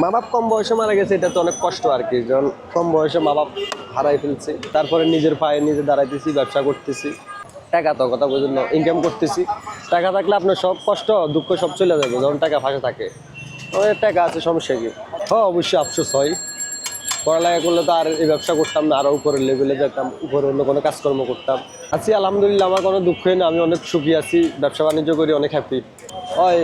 মা বাপ কম বয়সে মারা গেছে, এটা তো অনেক কষ্ট আর কি। যখন কম বয়সে মা বাপ হারাই ফেলছে, তারপরে নিজের পায়ে নিজে দাঁড়াইতেছি, ব্যবসা করতেছি, টাকা তো কথা বুঝুন ইনকাম করতেছি। টাকা থাকলে আপনার সব কষ্ট, দুঃখ সব চলে যাবে যখন টাকা ফাঁসে থাকে। অনেক টাকা আছে, সমস্যা কি? হ্যাঁ অবশ্যই আফসোস হয়। পড়ালেখা করলে তো আর এই ব্যবসা করতাম না আরও উপরের লেভেলে যেতাম উপরে অন্য কোনো কাজকর্ম করতাম। আছি, আলহামদুলিল্লাহ, আমার কোনো দুঃখ না, আমি অনেক সুখী আছি, ব্যবসা বাণিজ্য করি, অনেক হ্যাপি হয়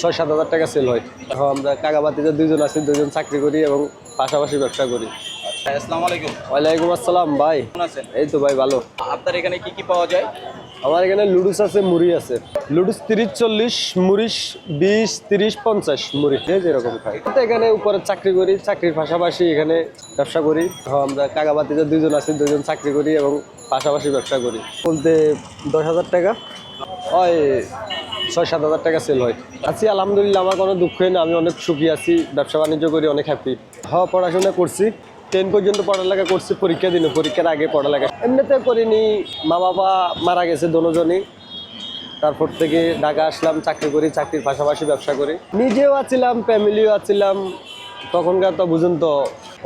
ছয় সাত হাজার টাকা সেল হয়। এখন আমরা কাকাবাতিতে দুজন আছি দুজন চাকরি করি এবং পাশাপাশি ব্যবসা করি। আসসালামু আলাইকুম। ওয়ালাইকুম আসসালাম ভাই। আছেন? এই তো ভাই ভালো। আপনার এখানে কি কি পাওয়া যায়? আমার এখানে লুডুস আছে মুড়ি আছে। লুডুস তিরিশ চল্লিশ মুড়িশ বিশ তিরিশ পঞ্চাশ মুড়ি। যে যেরকম খাই। তো এখানে উপরে চাকরি করি চাকরির পাশাপাশি এখানে ব্যবসা করি। আমরা কাকাবাতিতে দুজন আছি দুজন চাকরি করি এবং পাশাপাশি ব্যবসা করি। বলতে দশ হাজার টাকা। হয় ছয়, সাত হাজার টাকা সেল হয়। আছি, আলহামদুলিল্লাহ, আমার কোনো দুঃখ না আমি অনেক সুখী আছি, ব্যবসা বাণিজ্য করি, অনেক হ্যাপি হ্যাঁ পড়াশোনা করছি। টেন পর্যন্ত পড়ালেখা করছি, পরীক্ষা দিন পরীক্ষার আগে পড়ালেখা। এমনিতে করিনি, মা বাবা মারা গেছে দুজনই। তারপর থেকে ঢাকা আসলাম, চাকরি করি, চাকরির পাশাপাশি ব্যবসা করি। নিজেও আছিলাম ফ্যামিলিও আছিলাম, তখনকার তো বুঝুন তো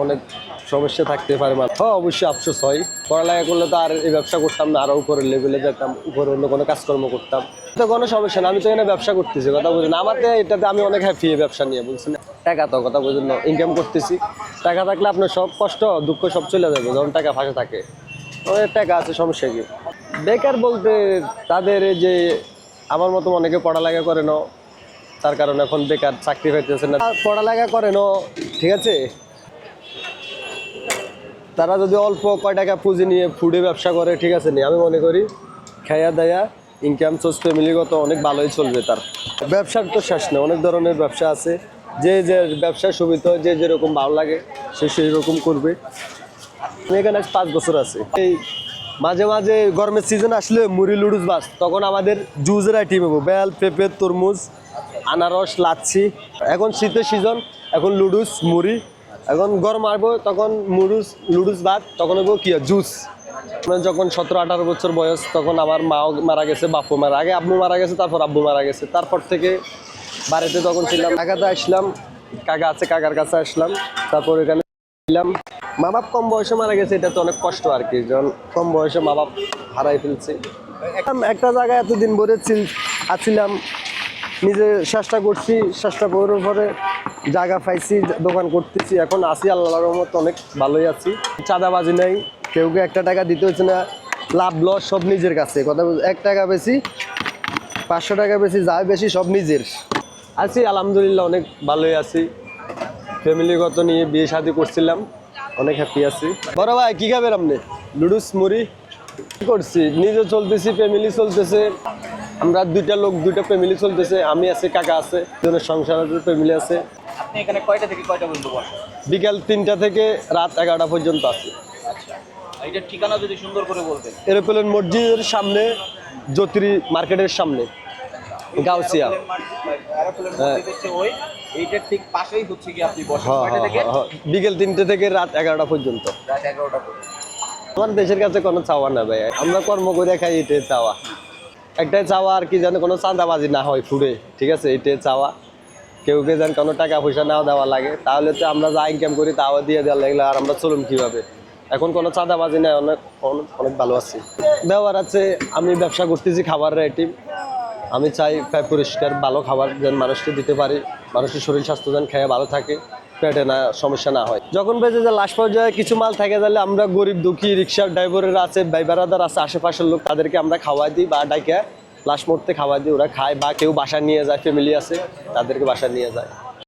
অনেক সমস্যা থাকতে পারে মানে হ্যাঁ অবশ্যই আফসোস হয়। পড়ালেখা করলে তো আর এই ব্যবসা করতাম না আরও উপরের লেভেলে যেতাম, উপরে অন্য কোনো কাজকর্ম করতাম। তো কোনো সমস্যা না, আমি তো এখানে ব্যবসা করতেছি, কথা বুঝুন আমাকে এটাতে আমি অনেক হ্যাপি এই ব্যবসা নিয়ে বলছি না টাকা তো কথা বুঝুন না ইনকাম করতেছি। টাকা থাকলে আপনার সব কষ্ট, দুঃখ সব চলে যাবে, যখন টাকা ফাঁসে থাকে। অনেক টাকা আছে, সমস্যা কি? বেকার বলতে তাদের যে, আমার মতো অনেকে পড়ালেখা করে না, তার কারণে এখন বেকার চাকরি পাইতেছে না। পড়ালেখা করে না, ঠিক আছে? তারা যদি অল্প কয় টাকা পুঁজি নিয়ে ফুডে ব্যবসা করে, ঠিক আছে নি? আমি মনে করি খাইয়া দায়া ইনকাম সোর্স ফ্যামিলিগত অনেক ভালোই চলবে তার। ব্যবসার তো শেষ না, অনেক ধরনের ব্যবসা আছে। যে যে ব্যবসা সুবিধা যে যেরকম ভালো লাগে, সে সেই রকম করবে এখানে পাঁচ বছর আছে। এই মাঝে মাঝে গরমের সিজন আসলে মুড়ি, লুডুস বাস। তখন আমাদের জুসের আইটেম হব বেল, পেঁপে, তরমুজ, আনারস, লাচ্ছি। এখন শীতের সিজন এখন লুডুস, মুড়ি এখন গরম আসব, তখন মুডুস লুডুস ভাত, তখন হব কি জুস আমার যখন সতেরো, আঠারো বছর বয়স, তখন আমার মাও মারা গেছে বাপু মারা আগে আব্বু মারা গেছে, তারপর আব্বু মারা গেছে। তারপর থেকে বাড়িতে তখন ছিলাম কাকাতে আসলাম, কাকা আছে, কাকার কাছে আসলাম, তারপর এখানে ছিলাম। মা বাপ কম বয়সে মারা গেছে, এটা তো অনেক কষ্ট আর কি, যখন কম বয়সে মা বাপ হারাই ফেলছে। একটা- জায়গায় এতদিন ভরে ছিল- আছিলাম, নিজে চেষ্টা করছি, চেষ্টা করার পরে জায়গা পাইছি, দোকান করতেছি। এখন আছি আল্লাহর রহমত, অনেক ভালোই আছি। চাঁদাবাজি নাই কেউকে একটা টাকা দিতে হচ্ছে না, লাভ লস সব নিজের কাছে। কথা এক টাকা বেশি, পাঁচশো টাকা বেশি যা বেশি, সব নিজের। আছি, আলহামদুলিল্লাহ, অনেক ভালোই আছি। ফ্যামিলিগত নিয়ে বিয়ে শাদি করছিলাম, অনেক হ্যাপি আছি। বড় ভাই, কী খাবেন আপনি? লুডুস মুড়ি? কী করছি? নিজে চলতেছি ফ্যামিলি চলতেছে। আমরা দুইটা লোক, দুইটা ফ্যামিলি চলতেছে, আমি আছি, কাকা আছে, দুজনের সংসার আছে ফ্যামিলি আছে। এখানে কয়টা থেকে কয়টা পর্যন্ত বসেন বিকাল তিনটা থেকে রাত এগারোটা পর্যন্ত আছি। আচ্ছা। ঠিকানা যদি সুন্দর করে বলতেন। এরোপ্লেন মসজিদের সামনে জ্যোতিরি মার্কেটের সামনে গাউসিয়া। এরোপ্লেন মসজিদ হচ্ছে ওই এইটার ঠিক পাশেই হচ্ছে কি আপনি বসেন। হ্যাঁ হ্যাঁ হ্যাঁ বিকেল তিনটে থেকে রাত এগারোটা পর্যন্ত। রাত এগারোটা আমার দেশের কাছে কোনো চাওয়া না ভাই। আমরা কর্ম করে খাই এটাই চাওয়া। একটাই চাওয়া আর কি যেন কোনো চাঁদাবাজি না হয় ফুডে ঠিক আছে? এটাই চাওয়া। কেউ কে যেন কোনো টাকা পয়সা নাও দেওয়া লাগে, তাহলে তো আমরা যা ইনকাম করি তাও দিয়ে দেওয়া লাগলে আর আমরা চলুন কীভাবে? এখন কোনো চাঁদাবাজি নাই, অনেক অনেক ভালো আছি। ব্যবহার আছে, আমি ব্যবসা করতেছি খাবারের আইটেম আমি চাই প্রায় পরিষ্কার, ভালো খাবার যেন মানুষকে দিতে পারি, মানুষের শরীর স্বাস্থ্য যেন খেয়ে ভালো থাকে, পেটে না, সমস্যা না হয়। যখন বেঁচে যে লাস্ট পর্যায়ে কিছু মাল থাকে তাহলে আমরা গরিব দুঃখী, রিক্সার ড্রাইভারের আছে বাইবারাদার আছে, আশেপাশের লোক তাদেরকে আমরা খাওয়াই দিই বা ডাইকে লাস্ট মুহূর্তে খাবার দিয়ে ওরা খায় বা কেউ বাসা নিয়ে যায় ফ্যামিলি আছে, তাদেরকে বাসা নিয়ে যায়।